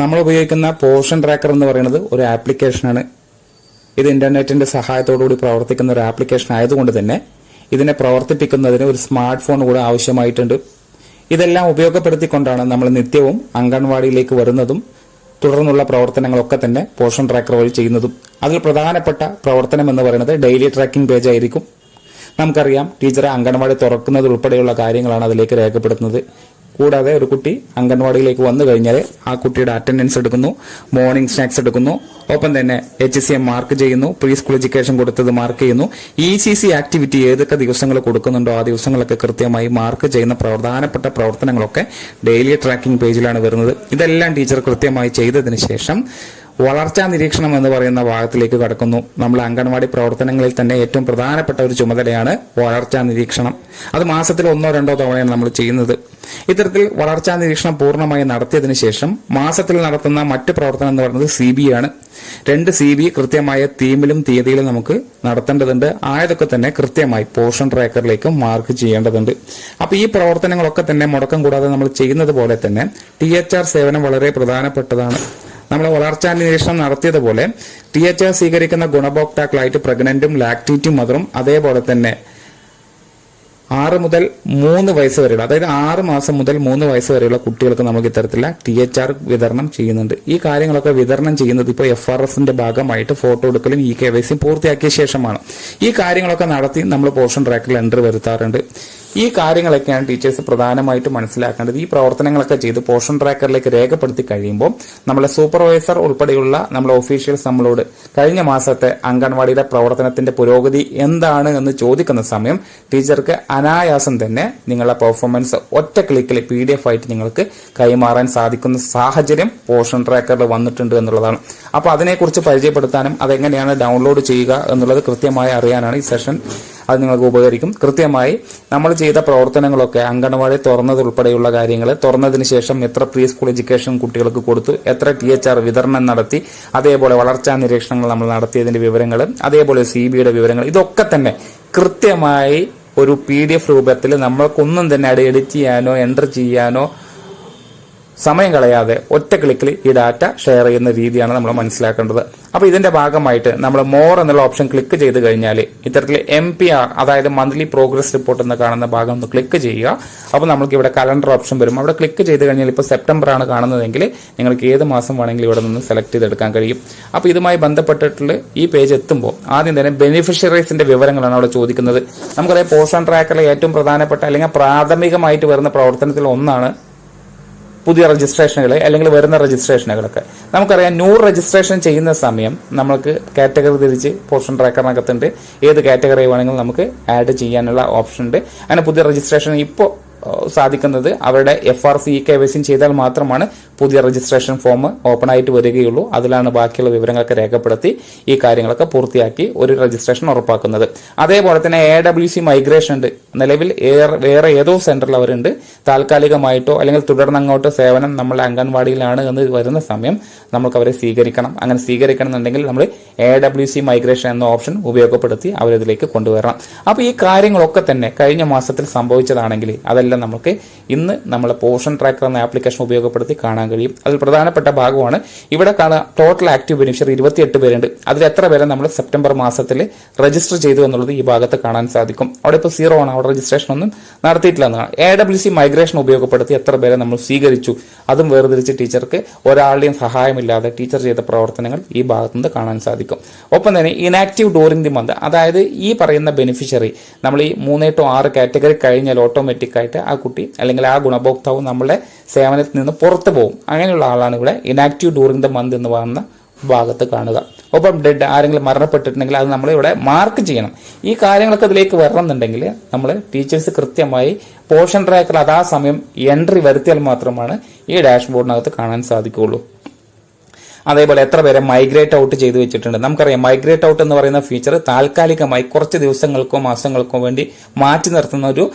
നമ്മൾ ഉപയോഗിക്കുന്ന portion tracker എന്ന് പറയുന്നത് ഒരു ആപ്ലിക്കേഷനാണ്. ഇത് ഇന്റർനെറ്റിന്റെ സഹായത്തോടുകൂടി പ്രവർത്തിക്കുന്ന ഒരു ആപ്ലിക്കേഷൻ ആയതുകൊണ്ട് തന്നെ ഇതിനെ പ്രവർത്തിപ്പിക്കുന്നതിന് ഒരു സ്മാർട്ട് ഫോൺ കൂടെ ആവശ്യമായിട്ടുണ്ട്. ഇതെല്ലാം ഉപയോഗപ്പെടുത്തിക്കൊണ്ടാണ് നമ്മൾ നിത്യവും അംഗൻവാടിയിലേക്ക് വരുന്നതും തുടർന്നുള്ള പ്രവർത്തനങ്ങളൊക്കെ തന്നെ പോഷൻ ട്രാക്കർ വഴി ചെയ്യുന്നതും. അതിൽ പ്രധാനപ്പെട്ട പ്രവർത്തനം എന്ന് പറയുന്നത് ഡെയിലി ട്രാക്കിംഗ് പേജ് ആയിരിക്കും. നമുക്കറിയാം ടീച്ചറെ അംഗൻവാടി തുറക്കുന്നത് ഉൾപ്പെടെയുള്ള കാര്യങ്ങളാണ് അതിലേക്ക് രേഖപ്പെടുത്തുന്നത്. കൂടാതെ ഒരു കുട്ടി അംഗൻവാടിയിലേക്ക് വന്നു കഴിഞ്ഞാൽ ആ കുട്ടിയുടെ അറ്റൻഡൻസ് എടുക്കുന്നു മോർണിംഗ് സ്നാക്സ് എടുക്കുന്നു ഒപ്പം തന്നെ എച്ച് സി എം മാർക്ക് ചെയ്യുന്നു പ്രീ സ്കൂൾ എഡ്യൂക്കേഷൻ കൊടുത്തത് മാർക്ക് ചെയ്യുന്നു. ഇ സി സി ആക്ടിവിറ്റി ഏതൊക്കെ ദിവസങ്ങൾ കൊടുക്കുന്നുണ്ടോ ആ ദിവസങ്ങളൊക്കെ കൃത്യമായി മാർക്ക് ചെയ്യുന്ന പ്രധാനപ്പെട്ട പ്രവർത്തനങ്ങളൊക്കെ ഡെയിലി ട്രാക്കിംഗ് പേജിലാണ് വരുന്നത്. ഇതെല്ലാം ടീച്ചർ കൃത്യമായി ചെയ്തതിന് ശേഷം വളർച്ചാ നിരീക്ഷണം എന്ന് പറയുന്ന ഭാഗത്തിലേക്ക് കടക്കുന്നു. നമ്മൾ അംഗൻവാടി പ്രവർത്തനങ്ങളിൽ തന്നെ ഏറ്റവും പ്രധാനപ്പെട്ട ഒരു ചുമതലയാണ് വളർച്ചാ നിരീക്ഷണം. അത് മാസത്തിൽ ഒന്നോ രണ്ടോ തവണയാണ് നമ്മൾ ചെയ്യുന്നത്. ഇത്തരത്തിൽ വളർച്ചാ നിരീക്ഷണം പൂർണമായി നടത്തിയതിനു ശേഷം മാസത്തിൽ നടത്തുന്ന മറ്റു പ്രവർത്തനം എന്ന് പറയുന്നത് സി ബി ആണ്. രണ്ട് സി ബി കൃത്യമായ തീമിലും തീയതിയിലും നമുക്ക് നടത്തേണ്ടതുണ്ട്. ആയതൊക്കെ തന്നെ കൃത്യമായി പോർഷൻ ട്രാക്കറിലേക്ക് മാർക്ക് ചെയ്യേണ്ടതുണ്ട്. അപ്പൊ ഈ പ്രവർത്തനങ്ങളൊക്കെ തന്നെ മുടക്കം കൂടാതെ നമ്മൾ ചെയ്യുന്നത് പോലെ തന്നെ ടി എച്ച് ആർ സേവനം വളരെ പ്രധാനപ്പെട്ടതാണ്. നമ്മൾ വളർച്ചാ നിരീക്ഷണം നടത്തിയതുപോലെ ടി എച്ച് ആർ സ്വീകരിക്കുന്ന ഗുണഭോക്താക്കളായിട്ട് പ്രഗ്നന്റും ലാക്ടേറ്റും മദറും അതേപോലെ തന്നെ ആറ് മുതൽ മൂന്ന് വയസ്സ് വരെയുള്ള അതായത് ആറ് മാസം മുതൽ മൂന്ന് വയസ്സ് വരെയുള്ള കുട്ടികൾക്ക് നമുക്ക് ഇത്തരത്തിലുള്ള ടി എച്ച് ആർ വിതരണം ചെയ്യുന്നുണ്ട്. ഈ കാര്യങ്ങളൊക്കെ വിതരണം ചെയ്യുന്നത് ഇപ്പോൾ എഫ് ആർ എസിന്റെ ഭാഗമായിട്ട് ഫോട്ടോ എടുക്കലും ഇ കെ വൈ പൂർത്തിയാക്കിയ ശേഷമാണ്. ഈ കാര്യങ്ങളൊക്കെ നടത്തി നമ്മൾ പോർഷൻ ട്രാക്കിൽ എൻട്രി വരുത്താറുണ്ട്. ഈ കാര്യങ്ങളൊക്കെയാണ് ടീച്ചേഴ്സ് പ്രധാനമായിട്ട് മനസ്സിലാക്കേണ്ടത്. ഈ പ്രവർത്തനങ്ങളൊക്കെ ചെയ്ത് പോർഷൻ ട്രാക്കറിലേക്ക് രേഖപ്പെടുത്തി കഴിയുമ്പോൾ നമ്മളെ സൂപ്പർവൈസർ ഉൾപ്പെടെയുള്ള നമ്മളെ ഒഫീഷ്യൽസ് നമ്മളോട് കഴിഞ്ഞ മാസത്തെ അംഗൻവാടിയുടെ പ്രവർത്തനത്തിന്റെ പുരോഗതി എന്താണ് എന്ന് ചോദിക്കുന്ന സമയം ടീച്ചർക്ക് അനായാസം തന്നെ നിങ്ങളുടെ പെർഫോമൻസ് ഒറ്റ ക്ലിക്കിൽ പി ഡി എഫ് ആയിട്ട് നിങ്ങൾക്ക് കൈമാറാൻ സാധിക്കുന്ന സാഹചര്യം പോർഷൻ ട്രാക്കറിൽ വന്നിട്ടുണ്ട് എന്നുള്ളതാണ്. അപ്പോൾ അതിനെക്കുറിച്ച് പരിചയപ്പെടുത്താനും അതെങ്ങനെയാണ് ഡൗൺലോഡ് ചെയ്യുക എന്നുള്ളത് കൃത്യമായി അറിയാനാണ് ഈ സെഷൻ അത് നിങ്ങൾക്ക് ഉപകരിക്കും. കൃത്യമായി നമ്മൾ ചെയ്ത പ്രവർത്തനങ്ങളൊക്കെ അങ്കണവാടി തുറന്നതുൾപ്പെടെയുള്ള കാര്യങ്ങൾ തുറന്നതിന് ശേഷം എത്ര പ്രീ സ്കൂൾ എഡ്യൂക്കേഷൻ കുട്ടികൾക്ക് കൊടുത്തു എത്ര ടി എച്ച് ആർ വിതരണം നടത്തി അതേപോലെ വളർച്ചാ നിരീക്ഷണങ്ങൾ നമ്മൾ നടത്തിയതിന്റെ വിവരങ്ങൾ അതേപോലെ സി ബിയുടെ വിവരങ്ങൾ ഇതൊക്കെ തന്നെ കൃത്യമായി ഒരു പി ഡി എഫ് രൂപത്തിൽ നമ്മൾക്കൊന്നും തന്നെ അത് എഡിറ്റ് ചെയ്യാനോ എന്റർ ചെയ്യാനോ സമയം കളയാതെ ഒറ്റ ക്ലിക്കിൽ ഈ ഡാറ്റ ഷെയർ ചെയ്യുന്ന രീതിയാണ് നമ്മൾ മനസ്സിലാക്കേണ്ടത്. അപ്പോൾ ഇതിന്റെ ഭാഗമായിട്ട് നമ്മൾ മോർ എന്നുള്ള ഓപ്ഷൻ ക്ലിക്ക് ചെയ്ത് കഴിഞ്ഞാൽ ഇത്തരത്തിൽ എം പി ആർ അതായത് മന്ത്ലി പ്രോഗ്രസ് റിപ്പോർട്ട് എന്ന് കാണുന്ന ഭാഗം ഒന്ന് ക്ലിക്ക് ചെയ്യുക. അപ്പോൾ നമുക്ക് ഇവിടെ കലണ്ടർ ഓപ്ഷൻ വരും. അവിടെ ക്ലിക്ക് ചെയ്ത് കഴിഞ്ഞാൽ ഇപ്പോൾ സെപ്റ്റംബർ ആണ് കാണുന്നതെങ്കിൽ നിങ്ങൾക്ക് ഏത് മാസം വേണമെങ്കിലും ഇവിടെ നിന്ന് സെലക്ട് ചെയ്തെടുക്കാൻ കഴിയും. അപ്പോൾ ഇതുമായി ബന്ധപ്പെട്ടിട്ടുള്ള ഈ പേജ് എത്തുമ്പോൾ ആദ്യം തന്നെ ബെനിഫിഷ്യറീസിന്റെ വിവരങ്ങളാണ് അവിടെ ചോദിക്കുന്നത്. നമുക്കറിയാം പോഷൻ ട്രാക്കറിലെ ഏറ്റവും പ്രധാനപ്പെട്ട അല്ലെങ്കിൽ പ്രാഥമികമായിട്ട് വരുന്ന പ്രവർത്തനത്തിൽ ഒന്നാണ് പുതിയ രജിസ്ട്രേഷനുകൾ അല്ലെങ്കിൽ വരുന്ന രജിസ്ട്രേഷനുകളൊക്കെ നമുക്കറിയാം ന്യൂ രജിസ്ട്രേഷൻ ചെയ്യുന്ന സമയം നമുക്ക് കാറ്റഗറി തിരിച്ച് പോർഷൻ ട്രാക്കറിനകത്തുണ്ട് ഏത് കാറ്റഗറി വേണമെങ്കിലും നമുക്ക് ആഡ് ചെയ്യാനുള്ള ഓപ്ഷൻ ഉണ്ട്. അങ്ങനെ പുതിയ രജിസ്ട്രേഷൻ ഇപ്പോൾ സാധിക്കുന്നത്. അവരുടെ എഫ് ആർ സി കെ വൈസിൻ ചെയ്താൽ മാത്രമാണ് പുതിയ രജിസ്ട്രേഷൻ ഫോം ഓപ്പൺ ആയിട്ട് വരികയുള്ളൂ. അതിലാണ് ബാക്കിയുള്ള വിവരങ്ങളൊക്കെ രേഖപ്പെടുത്തി ഈ കാര്യങ്ങളൊക്കെ പൂർത്തിയാക്കി ഒരു രജിസ്ട്രേഷൻ ഉറപ്പാക്കുന്നത്. അതേപോലെ തന്നെ എ ഡബ്ല്യു സി മൈഗ്രേഷൻ ഉണ്ട്. നിലവിൽ വേറെ ഏതോ സെന്ററിൽ അവരുണ്ട്. താൽക്കാലികമായിട്ടോ അല്ലെങ്കിൽ തുടർന്ന് അങ്ങോട്ട് സേവനം നമ്മൾ അംഗൻവാടിയിലാണ് എന്ന് വരുന്ന സമയം നമുക്ക് അവരെ സ്വീകരിക്കണം. അങ്ങനെ സ്വീകരിക്കണം എന്നുണ്ടെങ്കിൽ നമ്മൾ എ ഡബ്ല്യു സി മൈഗ്രേഷൻ എന്ന ഓപ്ഷൻ ഉപയോഗപ്പെടുത്തി അവരിതിലേക്ക് കൊണ്ടുവരണം. അപ്പോൾ ഈ കാര്യങ്ങളൊക്കെ തന്നെ കഴിഞ്ഞ മാസത്തിൽ സംഭവിച്ചതാണെങ്കിൽ അതെല്ലാം നമുക്ക് ഇന്ന് നമ്മൾ പോർഷൻ ട്രാക്കർ എന്ന ആപ്ലിക്കേഷൻ ഉപയോഗപ്പെടുത്തി കാണാൻ കഴിയും. അതിൽ പ്രധാനപ്പെട്ട ഭാഗമാണ് ഇവിടെ കാണുക ടോട്ടൽ ആക്റ്റീവ് ബെനിഫിഷ്യറി ഇരുപത്തിയെട്ട് പേരുണ്ട്. അതിൽ എത്ര പേരെ നമ്മൾ സെപ്റ്റംബർ മാസത്തിൽ രജിസ്റ്റർ ചെയ്തു എന്നുള്ളത് ഈ ഭാഗത്ത് കാണാൻ സാധിക്കും. അവിടെ ഇപ്പോൾ സീറോ ആണ്. അവിടെ രജിസ്ട്രേഷൻ ഒന്നും നടത്തിയിട്ടില്ല എന്നാണ്. എ ഡബ്ല്യു സി മൈഗ്രേഷൻ ഉപയോഗപ്പെടുത്തി എത്ര പേരെ നമ്മൾ സ്വീകരിച്ചു. അതും വേർതിരിച്ച് ടീച്ചർക്ക് ഒരാളുടെയും സഹായമില്ലാതെ ടീച്ചർ ചെയ്ത പ്രവർത്തനങ്ങൾ ഈ ഭാഗത്തുനിന്ന് കാണാൻ സാധിക്കും. ഒപ്പം തന്നെ ഇനാക്റ്റീവ് ഡോറിംഗ് ദി മന്ത് അതായത് ഈ പറയുന്ന ബെനിഫിഷ്യറി നമ്മൾ ഈ മൂന്നേ ടു ആറ് കാറ്റഗറി കഴിഞ്ഞാൽ ഓട്ടോമാറ്റിക് ആയിട്ട് ആ കുട്ടി അല്ലെങ്കിൽ ആ ഗുണഭോക്താവ് നമ്മളുടെ സേവനത്തിൽ നിന്ന് പുറത്തു പോകും. അങ്ങനെയുള്ള ആളാണ് ഇവിടെ ഇനാക്റ്റീവ് ഡ്യൂറിംഗ് ദ മന്ത് എന്ന് പറയുന്ന ഭാഗത്ത് കാണുക. ഒപ്പം ഡെഡ് ആരെങ്കിലും മരണപ്പെട്ടിട്ടുണ്ടെങ്കിൽ അത് നമ്മൾ ഇവിടെ മാർക്ക് ചെയ്യണം. ഈ കാര്യങ്ങളൊക്കെ ഇതിലേക്ക് വരണമെന്നുണ്ടെങ്കിൽ നമ്മൾ ടീച്ചേഴ്സ് കൃത്യമായി പോർഷൻ ട്രാക്കർ അതാ സമയം എൻട്രി വരുത്തിയാൽ മാത്രമാണ് ഈ ഡാഷ്ബോർഡിനകത്ത് കാണാൻ സാധിക്കുകയുള്ളൂ. അതേപോലെ എത്ര പേരെ മൈഗ്രേറ്റ് ഔട്ട് ചെയ്തു വെച്ചിട്ടുണ്ട്. നമുക്കറിയാം മൈഗ്രേറ്റ് ഔട്ട് എന്ന് പറയുന്ന ഫീച്ചർ താൽക്കാലികമായി കുറച്ച് ദിവസങ്ങൾക്കോ മാസങ്ങൾക്കോ വേണ്ടി മാറ്റി നിർത്തുന്ന ഒരു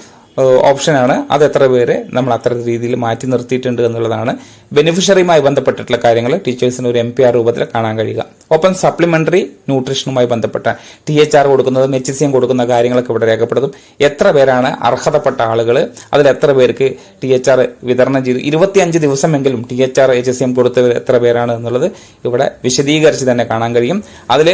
ഓപ്ഷനാണ്. അത് എത്ര പേരെ നമ്മൾ അത്ര രീതിയിൽ മാറ്റി നിർത്തിയിട്ടുണ്ട് എന്നുള്ളതാണ്. ബെനിഫിഷ്യറിയുമായി ബന്ധപ്പെട്ടിട്ടുള്ള കാര്യങ്ങൾ ടീച്ചേഴ്സിന് ഒരു എം പി ആർ രൂപത്തിൽ കാണാൻ കഴിയുക. ഒപ്പം സപ്ലിമെന്ററി ന്യൂട്രീഷനുമായി ബന്ധപ്പെട്ട ടി എച്ച് ആർ കൊടുക്കുന്നതും എച്ച് സി എം കൊടുക്കുന്ന കാര്യങ്ങളൊക്കെ ഇവിടെ രേഖപ്പെടുത്തും. എത്ര പേരാണ് അർഹതപ്പെട്ട ആളുകൾ? അതിൽ എത്ര പേർക്ക് ടി എച്ച് ആർ വിതരണം ചെയ്തു? ഇരുപത്തിയഞ്ച് ദിവസമെങ്കിലും T H R H C M കൊടുത്തവർ എത്ര പേരാണ് എന്നുള്ളത് ഇവിടെ വിശദീകരിച്ച് തന്നെ കാണാൻ കഴിയും. അതിൽ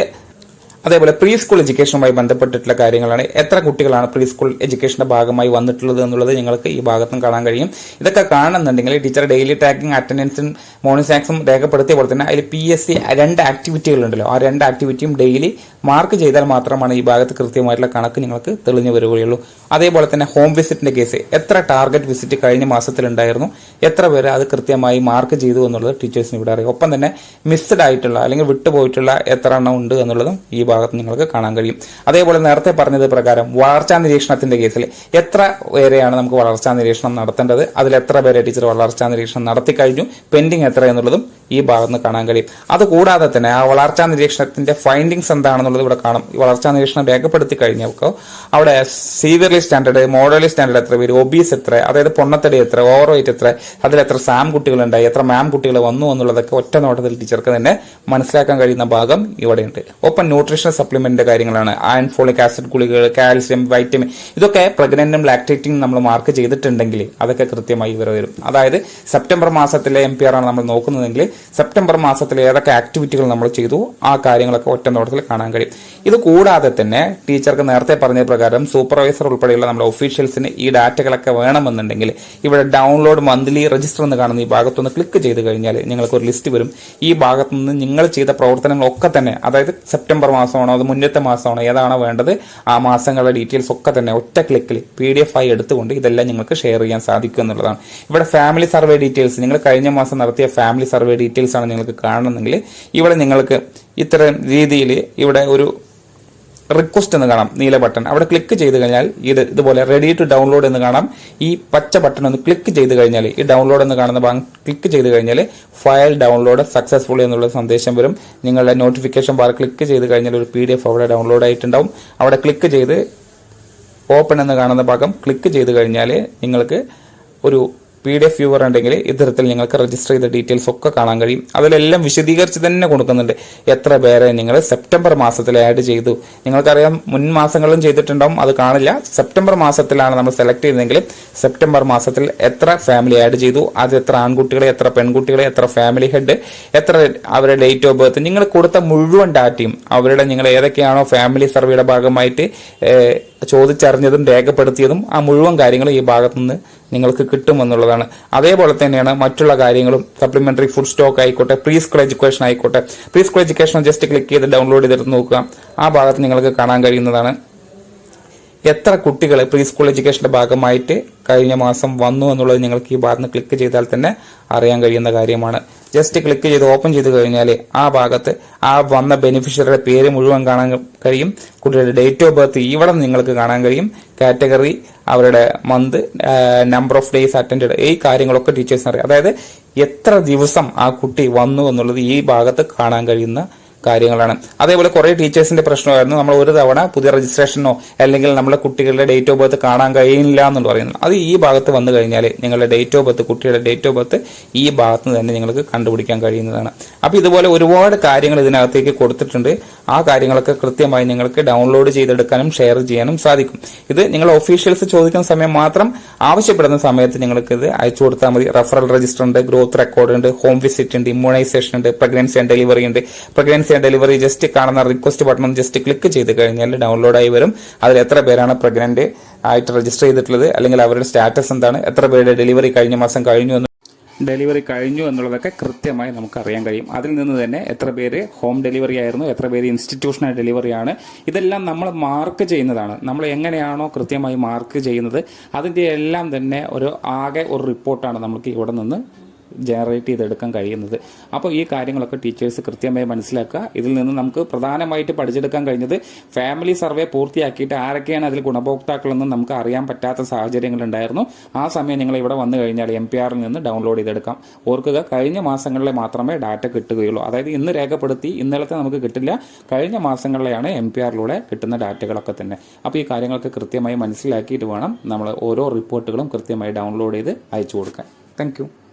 അതേപോലെ പ്രീ സ്കൂൾ എഡ്യൂക്കേഷനുമായി ബന്ധപ്പെട്ടിട്ടുള്ള കാര്യങ്ങളാണ് എത്ര കുട്ടികളാണ് പ്രീ സ്കൂൾ എഡ്യൂക്കേഷന്റെ ഭാഗമായി വന്നിട്ടുള്ളത് എന്നുള്ളത് നിങ്ങൾക്ക് ഈ ഭാഗത്തും കാണാൻ കഴിയും. ഇതൊക്കെ കാണുന്നുണ്ടെങ്കിൽ ടീച്ചർ ഡെയിലി ട്രാക്കിംഗ് അറ്റൻഡൻസും മോർണിംഗ് സാക്സും രേഖപ്പെടുത്തിയ പോലെ തന്നെ അതിൽ പി എസ് സി രണ്ട് ആക്ടിവിറ്റികൾ ഉണ്ടല്ലോ. ആ രണ്ട് ആക്ടിവിറ്റിയും ഡെയിലി മാർക്ക് ചെയ്താൽ മാത്രമാണ് ഈ ഭാഗത്ത് കൃത്യമായിട്ടുള്ള കണക്ക് നിങ്ങൾക്ക് തെളിഞ്ഞു വരികയുള്ളൂ. അതേപോലെ തന്നെ ഹോം വിസിറ്റിന്റെ കേസ്. എത്ര ടാർഗറ്റ് വിസിറ്റ് കഴിഞ്ഞ മാസത്തിൽ ഉണ്ടായിരുന്നു? എത്ര പേര് അത് കൃത്യമായി മാർക്ക് ചെയ്തു എന്നുള്ളത് ടീച്ചേഴ്സിന് ഇവിടെ അറിയാം. ഒപ്പം തന്നെ മിസ്ഡ് ആയിട്ടുള്ള അല്ലെങ്കിൽ വിട്ടുപോയിട്ടുള്ള എത്ര എണ്ണം ഉണ്ട് എന്നുള്ളതും ഈ ഭാഗത്ത് നിങ്ങൾക്ക് കാണാൻ കഴിയും. അതേപോലെ നേരത്തെ പറഞ്ഞത് പ്രകാരം വളർച്ചാ നിരീക്ഷണത്തിന്റെ കേസിൽ എത്ര പേരെയാണ് നമുക്ക് വളർച്ചാ നിരീക്ഷണം നടത്തേണ്ടത്? അതിൽ എത്ര പേരെ ടീച്ചർ വളർച്ചാ നിരീക്ഷണം നടത്തി കഴിഞ്ഞു? പെൻഡിങ് എത്ര എന്നുള്ളതും ഈ ഭാഗത്ത് കാണാൻ കഴിയും. അതുകൂടാതെ തന്നെ ആ വളർച്ചാ നിരീക്ഷണത്തിന്റെ ഫൈൻഡിങ്സ് എന്താണെന്നുള്ളത് ഇവിടെ കാണും. ഈ വളർച്ചാ നിരീക്ഷണം രേഖപ്പെടുത്തി കഴിഞ്ഞപ്പോൾ അവിടെ സീവിയർലി സ്റ്റാൻഡേർഡ് മോഡലി സ്റ്റാൻഡേർഡ് എത്ര പേര് ഒബീസ് എത്ര അതായത് പൊണ്ണത്തടി എത്ര ഓവർ വെയിറ്റ് എത്ര അതിൽ എത്ര സാം കുട്ടികളുണ്ടായി എത്ര മാം കുട്ടികൾ വന്നു എന്നുള്ളതൊക്കെ ഒറ്റ നോട്ടത്തിൽ ടീച്ചർക്ക് തന്നെ മനസ്സിലാക്കാൻ കഴിയുന്ന ഭാഗം ഇവിടെയുണ്ട്. ഒപ്പം ന്യൂട്രീഷൻ സപ്ലിമെന്റിന്റെ കാര്യങ്ങളാണ്. അയൺ ഫോളിക് ആസിഡ് ഗുളികൾ കാൽസ്യം വൈറ്റമിൻ ഇതൊക്കെ പ്രഗ്നന്റും ലാക്ടേറ്റിംഗ് നമ്മൾ മാർക്ക് ചെയ്തിട്ടുണ്ടെങ്കിൽ അതൊക്കെ കൃത്യമായി ഇവർ വരും. അതായത് സെപ്റ്റംബർ മാസത്തിലെ എം പി ആർ ആണ് നമ്മൾ നോക്കുന്നതെങ്കിൽ സെപ്റ്റംബർ മാസത്തിലെ ഏതൊക്കെ ആക്ടിവിറ്റികൾ നമ്മൾ ചെയ്തു ആ കാര്യങ്ങളൊക്കെ ഒറ്റ നോട്ടത്തിൽ കാണാൻ കഴിയും. ഇത് കൂടാതെ തന്നെ ടീച്ചർക്ക് നേരത്തെ പറഞ്ഞ പ്രകാരം സൂപ്പർവൈസർ ഉൾപ്പെടെയുള്ള നമ്മുടെ ഒഫീഷ്യൽസിന് ഈ ഡാറ്റകളൊക്കെ വേണമെന്നുണ്ടെങ്കിൽ ഇവിടെ ഡൗൺലോഡ് മന്ത്ലി രജിസ്റ്റർ എന്ന് കാണുന്ന ഈ ഭാഗത്തൊന്ന് ക്ലിക്ക് ചെയ്ത് കഴിഞ്ഞാൽ നിങ്ങൾക്ക് ഒരു ലിസ്റ്റ് വരും. ഈ ഭാഗത്തു നിന്ന് നിങ്ങൾ ചെയ്ത പ്രവർത്തനങ്ങളൊക്കെ തന്നെ അതായത് സെപ്റ്റംബർ മാസമാണോ? അത് മുന്നത്തെ മാസമാണോ? ഏതാണോ വേണ്ടത്? ആ മാസങ്ങളുടെ ഡീറ്റെയിൽസ് ഒക്കെ തന്നെ ഒറ്റ ക്ലിക്കിൽ പി ഡി എഫ് ആയി എടുത്തുകൊണ്ട് ഇതെല്ലാം നിങ്ങൾക്ക് ഷെയർ ചെയ്യാൻ സാധിക്കും എന്നുള്ളതാണ്. ഇവിടെ ഫാമിലി സർവേ ഡീറ്റെയിൽസ് നിങ്ങൾ കഴിഞ്ഞ മാസം നടത്തിയ ഫാമിലി സർവേ ഡീറ്റെയിൽസ് ആണ് നിങ്ങൾക്ക് കാണണമെങ്കിൽ ഇവിടെ നിങ്ങൾക്ക് ഇത്തരം രീതിയിൽ ഇവിടെ ഒരു റിക്വസ്റ്റ് എന്ന് കാണാം നീല ബട്ടൺ അവിടെ ക്ലിക്ക് ചെയ്ത് കഴിഞ്ഞാൽ ഇത് ഇതുപോലെ റെഡി ടു ഡൗൺലോഡ് എന്ന് കാണാം. ഈ പച്ച ബട്ടൺ ഒന്ന് ക്ലിക്ക് ചെയ്ത് കഴിഞ്ഞാൽ ഈ ഡൗൺലോഡ് എന്ന് കാണുന്ന ഭാഗം ക്ലിക്ക് ചെയ്ത് കഴിഞ്ഞാൽ ഫയൽ ഡൗൺലോഡ് സക്സസ്ഫുൾ എന്നുള്ള സന്ദേശം വരും. നിങ്ങളുടെ നോട്ടിഫിക്കേഷൻ ബാർ ക്ലിക്ക് ചെയ്ത് കഴിഞ്ഞാൽ ഒരു പി ഡി എഫ് അവിടെ ഡൗൺലോഡ് ആയിട്ടുണ്ടാവും. അവിടെ ക്ലിക്ക് ചെയ്ത് ഓപ്പൺ എന്ന് കാണുന്ന ഭാഗം ക്ലിക്ക് ചെയ്ത് കഴിഞ്ഞാൽ നിങ്ങൾക്ക് ഒരു പി ഡി എഫ് വ്യൂവർ ഉണ്ടെങ്കിൽ ഇത്തരത്തിൽ നിങ്ങൾക്ക് രജിസ്റ്റർ ചെയ്ത ഡീറ്റെയിൽസ് ഒക്കെ കാണാൻ കഴിയും. അതിലെല്ലാം വിശദീകരിച്ച് തന്നെ കൊടുക്കുന്നുണ്ട്. എത്ര പേരെ നിങ്ങൾ സെപ്റ്റംബർ മാസത്തിൽ ആഡ് ചെയ്തു. നിങ്ങൾക്കറിയാം മുൻ മാസങ്ങളിലും ചെയ്തിട്ടുണ്ടാവും അത് കാണില്ല. സെപ്റ്റംബർ മാസത്തിലാണ് നമ്മൾ സെലക്ട് ചെയ്തതെങ്കിൽ സെപ്റ്റംബർ മാസത്തിൽ എത്ര ഫാമിലി ആഡ് ചെയ്തു അത് എത്ര ആൺകുട്ടികളെ എത്ര പെൺകുട്ടികളെ എത്ര ഫാമിലി ഹെഡ് എത്ര അവരുടെ ഡേറ്റ് ഓഫ് ബർത്ത് നിങ്ങൾ കൊടുത്ത മുഴുവൻ ഡാറ്റയും അവരുടെ നിങ്ങൾ ഏതൊക്കെയാണോ ഫാമിലി സർവേയുടെ ഭാഗമായിട്ട് ചോദിച്ചറിഞ്ഞതും രേഖപ്പെടുത്തിയതും ആ മുഴുവൻ കാര്യങ്ങളും ഈ ഭാഗത്തുനിന്ന് നിങ്ങൾക്ക് കിട്ടുമെന്നുള്ളതാണ്. അതേപോലെ തന്നെയാണ് മറ്റുള്ള കാര്യങ്ങളും സപ്ലിമെന്ററി ഫുഡ് സ്റ്റോക്ക് ആയിക്കോട്ടെ പ്രീ സ്കൂൾ എഡ്യൂക്കേഷൻ ആയിക്കോട്ടെ. Pre school education just click ചെയ്ത് ഡൗൺലോഡ് ചെയ്തിട്ട് നോക്കുക. ആ ഭാഗത്ത് നിങ്ങൾക്ക് കാണാൻ കഴിയുന്നതാണ്. എത്ര കുട്ടികൾ പ്രീ സ്കൂൾ എഡ്യൂക്കേഷന്റെ ഭാഗമായിട്ട് കഴിഞ്ഞ മാസം വന്നു എന്നുള്ളത് നിങ്ങൾക്ക് ഈ ഭാഗത്ത് ക്ലിക്ക് ചെയ്താൽ തന്നെ അറിയാൻ കഴിയുന്ന കാര്യമാണ്. ജസ്റ്റ് ക്ലിക്ക് ചെയ്ത് ഓപ്പൺ ചെയ്ത് കഴിഞ്ഞാൽ ആ ഭാഗത്ത് ആ വന്ന ബെനിഫിഷ്യറിയുടെ പേര് മുഴുവൻ കാണാൻ കഴിയും. കുട്ടിയുടെ ഡേറ്റ് ഓഫ് ബർത്ത് ഇവിടെ നിങ്ങൾക്ക് കാണാൻ കഴിയും. കാറ്റഗറി അവരുടെ month number of days attend ഈ കാര്യങ്ങളൊക്കെ ടീച്ചേഴ്സിന് അറിയാം. അതായത് എത്ര ദിവസം ആ കുട്ടി വന്നു എന്നുള്ളത് ഈ ഭാഗത്ത് കാണാൻ കഴിയുന്ന കാര്യങ്ങളാണ്. അതേപോലെ കുറേ ടീച്ചേഴ്സിന്റെ പ്രശ്നമായിരുന്നു. നമ്മൾ ഒരു തവണ പുതിയ രജിസ്ട്രേഷനോ അല്ലെങ്കിൽ നമ്മുടെ കുട്ടികളുടെ ഡേറ്റ് ഓഫ് ബർത്ത് കാണാൻ കഴിയില്ല എന്ന് പറയുന്നത്. അത് ഈ ഭാഗത്ത് വന്നു കഴിഞ്ഞാൽ നിങ്ങളുടെ ഡേറ്റ് ഓഫ് ബർത്ത് കുട്ടിയുടെ ഡേറ്റ് ഓഫ് ബർത്ത് ഈ ഭാഗത്ത് തന്നെ നിങ്ങൾക്ക് കണ്ടുപിടിക്കാൻ കഴിയുന്നതാണ്. അപ്പോൾ ഇതുപോലെ ഒരുപാട് കാര്യങ്ങൾ ഇതിനകത്തേക്ക് കൊടുത്തിട്ടുണ്ട്. ആ കാര്യങ്ങളൊക്കെ കൃത്യമായി നിങ്ങൾക്ക് ഡൗൺലോഡ് ചെയ്തെടുക്കാനും ഷെയർ ചെയ്യാനും സാധിക്കും. ഇത് നിങ്ങൾ ഒഫീഷ്യൽസ് ചോദിക്കുന്ന സമയം മാത്രം ആവശ്യപ്പെടുന്ന സമയത്ത് നിങ്ങൾക്ക് ഇത് അയച്ചു കൊടുത്താൽ മതി. റഫറൽ രജിസ്റ്റർ ഉണ്ട് ഗ്രോത്ത് റെക്കോർഡ് ഉണ്ട് ഹോം വിസിറ്റ് ഉണ്ട് ഇമ്മ്യൂണൈസേഷൻ ഉണ്ട് പ്രഗ്നൻസി ആൻഡ് ഡെലിവറി ഉണ്ട്. പ്രഗ്നൻസി ആൻഡ് ഡെലിവറി ജസ്റ്റ് കാണുന്ന റിക്വസ്റ്റ് ബട്ടൺ ജസ്റ്റ് ക്ലിക്ക് ചെയ്ത് കഴിഞ്ഞാൽ ഡൗൺലോഡ് ആയി വരും. അതിൽ എത്ര പേരാണ് പ്രഗ്നന്റ് ആയിട്ട് രജിസ്റ്റർ ചെയ്തിട്ടുള്ളത്? അല്ലെങ്കിൽ അവരുടെ സ്റ്റാറ്റസ് എന്താണ്? എത്ര പേരുടെ ഡെലിവറി കഴിഞ്ഞ മാസം കഴിഞ്ഞു എന്ന് ഡെലിവറി കഴിഞ്ഞു എന്നുള്ളതൊക്കെ കൃത്യമായി നമുക്ക് അറിയാൻ കഴിയും. അതിൽ നിന്ന് തന്നെ എത്ര പേര് ഹോം ഡെലിവറി ആയിരുന്നു എത്ര പേര് ഇൻസ്റ്റിറ്റ്യൂഷണൽ ഡെലിവറി ആണ് ഇതെല്ലാം നമ്മൾ മാർക്ക് ചെയ്യുന്നതാണ്. നമ്മൾ എങ്ങനെയാണോ കൃത്യമായി മാർക്ക് ചെയ്യുന്നത് അതിന്റെ എല്ലാം തന്നെ ഒരു ആകെ ഒരു റിപ്പോർട്ടാണ് നമുക്ക് ഇവിടെ നിന്ന് ജനറേറ്റ് ചെയ്തെടുക്കാൻ കഴിയുന്നത്. അപ്പോൾ ഈ കാര്യങ്ങളൊക്കെ ടീച്ചേഴ്സ് കൃത്യമായി മനസ്സിലാക്കുക. ഇതിൽ നിന്ന് നമുക്ക് പ്രധാനമായിട്ട് പഠിച്ചെടുക്കാൻ കഴിഞ്ഞത് ഫാമിലി സർവേ പൂർത്തിയാക്കിയിട്ട് ആരൊക്കെയാണ് അതിൽ ഗുണഭോക്താക്കളെന്ന് നമുക്ക് അറിയാൻ പറ്റാത്ത സാഹചര്യങ്ങളുണ്ടായിരുന്നു ആ സമയം നിങ്ങൾ ഇവിടെ വന്നു കഴിഞ്ഞാൽ എം പി ആറിൽ നിന്ന് ഡൗൺലോഡ് ചെയ്തെടുക്കാം. ഓർക്കുക കഴിഞ്ഞ മാസങ്ങളിലെ മാത്രമേ ഡാറ്റ കിട്ടുകയുള്ളൂ. അതായത് ഇന്ന് രേഖപ്പെടുത്തി ഇന്നലത്തെ നമുക്ക് കിട്ടില്ല. കഴിഞ്ഞ മാസങ്ങളിലെയാണ് എം പി ആറിലൂടെ കിട്ടുന്ന ഡാറ്റകളൊക്കെ തന്നെ. അപ്പോൾ ഈ കാര്യങ്ങളൊക്കെ കൃത്യമായി മനസ്സിലാക്കിയിട്ട് വേണം നമ്മൾ ഓരോ റിപ്പോർട്ടുകളും കൃത്യമായി ഡൗൺലോഡ് ചെയ്ത് അയച്ചു കൊടുക്കാൻ. താങ്ക്